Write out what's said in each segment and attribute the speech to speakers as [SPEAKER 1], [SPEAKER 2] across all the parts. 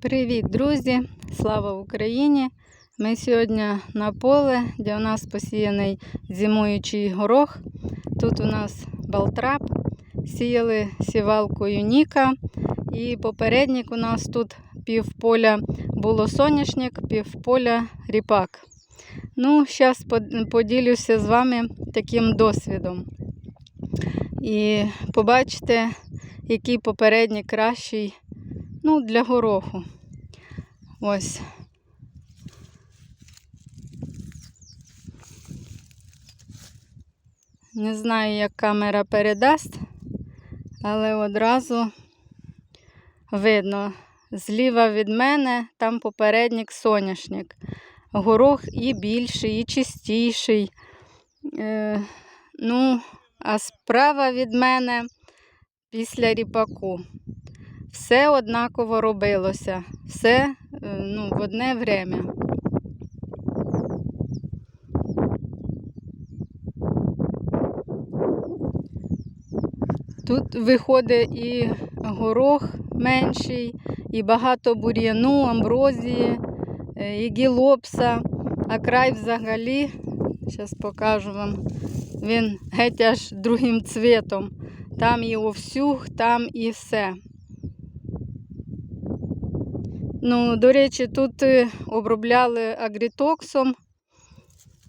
[SPEAKER 1] Привіт, друзі! Слава Україні! Ми сьогодні на поле, де у нас посіяний зимуючий горох. Тут у нас балтрап, сіяли сівалкою Ніка. І попередник у нас тут півполя було соняшник, півполя ріпак. Ну, зараз поділюся з вами таким досвідом. І побачите, який попередній кращий ну, для гороху. Ось. Не знаю, як камера передасть, але одразу видно, зліва від мене там попередник соняшник. Горох і більший, і чистіший. Е, ну, а справа від мене після ріпаку. Все однаково робилося, все е, ну, в одне время. Тут виходить і горох менший, і багато бур'яну, амброзії, е, і гілопса, а край взагалі, зараз покажу вам, він геть аж другим цвітом. Там і овсюх, там і все. Ну, до речі, тут е, обробляли агрітоксом,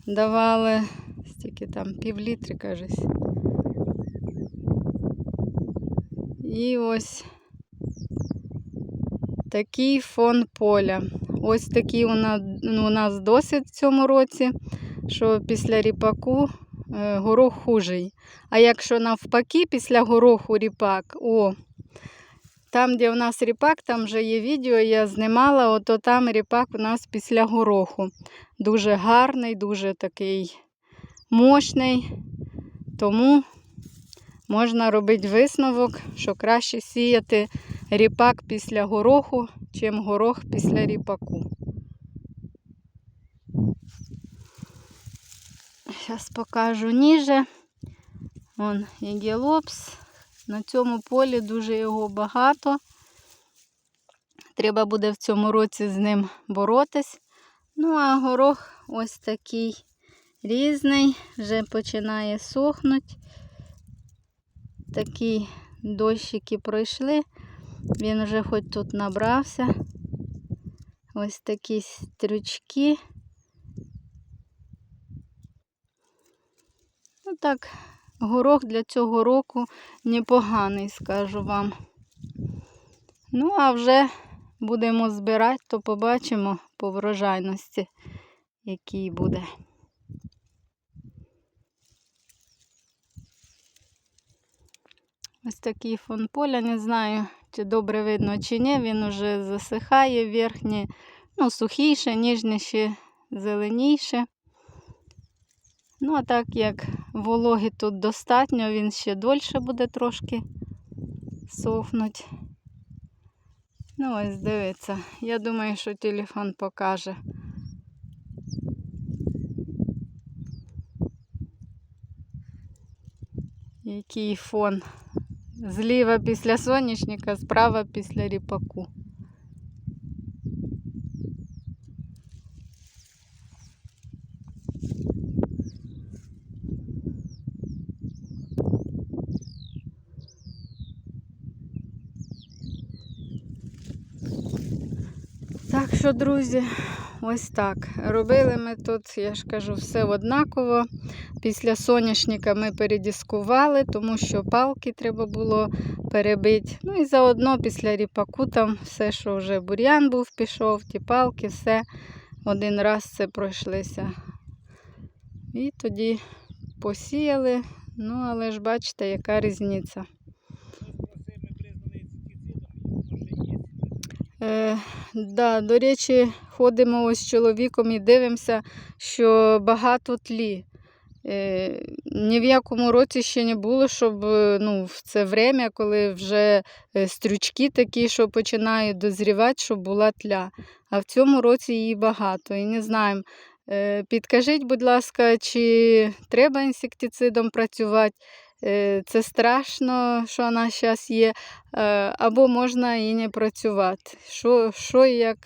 [SPEAKER 1] давали стільки там пів літри, кажись. І ось такий фон поля. Ось такий у нас, ну, у нас досвід в цьому році, що після ріпаку е, горох хужий. А якщо навпаки, після гороху ріпак, о, там, де у нас ріпак, там вже є відео, я знімала, ото там ріпак у нас після гороху. Дуже гарний, дуже такий мощний. Тому можна робити висновок, що краще сіяти ріпак після гороху, чим горох після ріпаку. Зараз покажу ніже. Вон єгелопс. На цьому полі дуже його багато. Треба буде в цьому році з ним боротись. Ну, а горох ось такий різний, вже починає сохнути. Такі дощики пройшли, він вже хоч тут набрався. Ось такі стрючки. Ну так, горох для цього року непоганий, скажу вам. Ну, а вже будемо збирати, то побачимо по врожайності, який буде. Ось такий фон поля, не знаю, чи добре видно, чи ні. Він уже засихає верхнє, ну, сухіше, ніжніше, зеленіше. Ну, а так як вологи тут достатньо, він ще дольше буде трошки сохнути. Ну, ось дивиться. Я думаю, що телефон покаже. Який фон. Зліва після сонячника, справа після ріпаку. Так що, друзі, ось так. Робили ми тут, я ж кажу, все однаково. Після соняшника ми передіскували, тому що палки треба було перебити. Ну і заодно після ріпаку там все, що вже бур'ян був, пішов, ті палки, все один раз це пройшлися. І тоді посіяли. Ну, але ж бачите, яка різниця. Е, да, До речі, ходимо ось з чоловіком і дивимося, що багато тлі. Е, ні в якому році ще не було, щоб е, ну, в це время, коли вже е, стрючки такі, що починають дозрівати, щоб була тля. А в цьому році її багато. І не знаємо. Е, підкажіть, будь ласка, чи треба інсектицидом працювати, це страшно, що вона зараз є, е, або можна і не працювати. Що, що, як,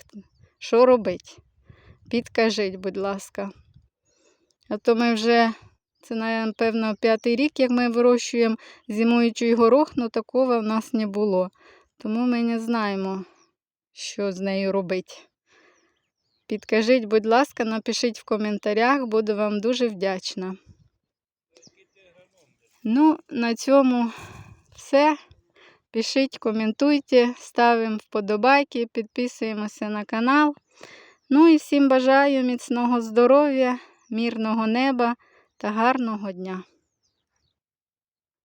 [SPEAKER 1] що робити? Підкажіть, будь ласка. А то ми вже, це, напевно, п'ятий рік, як ми вирощуємо зимуючий горох, але такого в нас не було. Тому ми не знаємо, що з нею робити. Підкажіть, будь ласка, напишіть в коментарях, буду вам дуже вдячна. Ну, на цьому все. Пишіть, коментуйте, ставимо вподобайки, підписуємося на канал. Ну і всім бажаю міцного здоров'я, мирного неба та гарного дня.